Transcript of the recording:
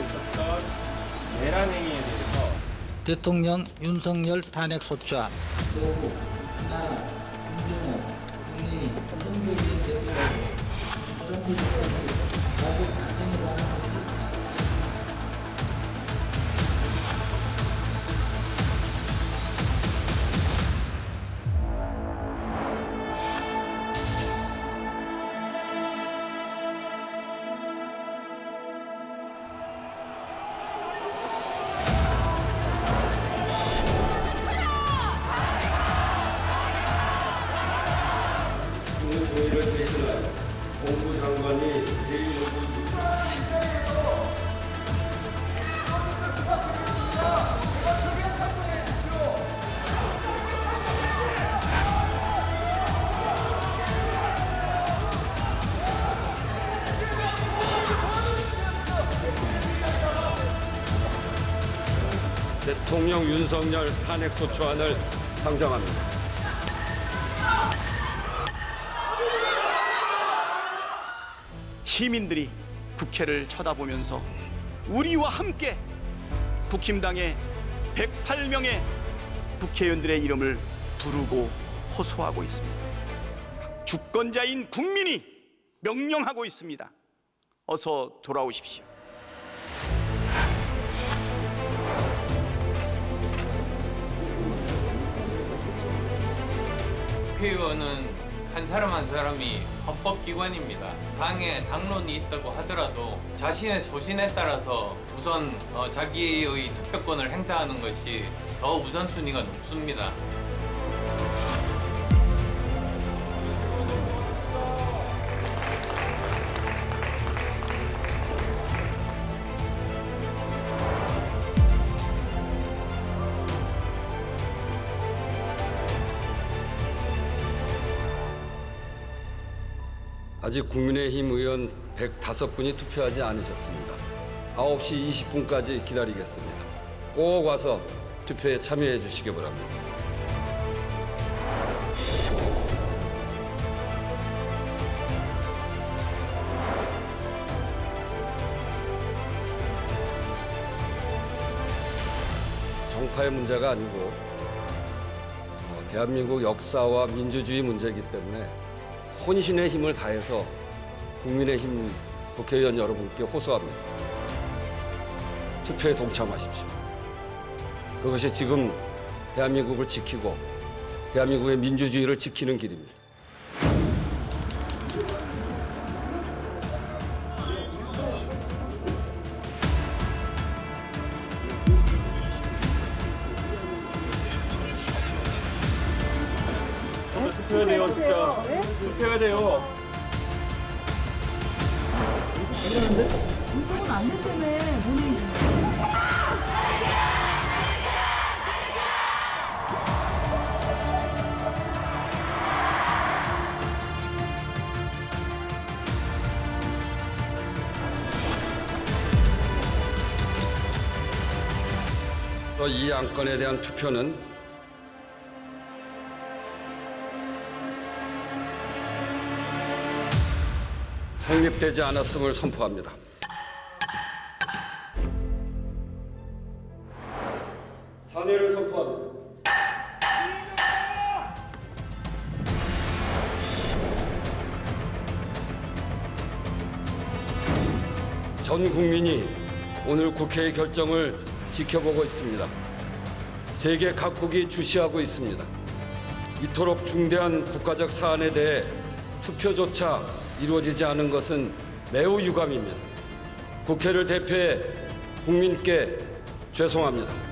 있었던 내란 행위에 대해서 대통령 윤석열 탄핵 소추안. 노후, 나 제1노부 대통령 윤석열 탄핵 소추안을 상정합니다. 시민들이 국회를 쳐다보면서 우리와 함께 국힘당의 108명의 국회의원들의 이름을 부르고 호소하고 있습니다. 주권자인 국민이 명령하고 있습니다. 어서 돌아오십시오. 국회의원은 한 사람 한 사람이 헌법기관입니다. 당에 당론이 있다고 하더라도 자신의 소신에 따라서 우선 어, 자기의 투표권을 행사하는 것이 더 우선순위가 높습니다. 아직 국민의힘 의원 105분이 투표하지 않으셨습니다. 9시 20분까지 기다리겠습니다. 꼭 와서 투표에 참여해 주시기 바랍니다. 정파의 문제가 아니고 어, 대한민국 역사와 민주주의 문제이기 때문에 혼신의 힘을 다해서 국민의힘 국회의원 여러분께 호소합니다. 투표에 동참하십시오. 그것이 지금 대한민국을 지키고 대한민국의 민주주의를 지키는 길입니다. 투표해야 돼요 진짜. 투표해야 돼요. 이쪽은 안 됐다며 본인. 또이 안건에 대한 투표는 성립되지 않았음을 선포합니다. 상해를 선포합니다. 전 국민이 오늘 국회의 결정을 지켜보고 있습니다. 세계 각국이 주시하고 있습니다. 이토록 중대한 국가적 사안에 대해 투표조차 이루어지지 않은 것은 매우 유감입니다. 국회를 대표해 국민께 죄송합니다.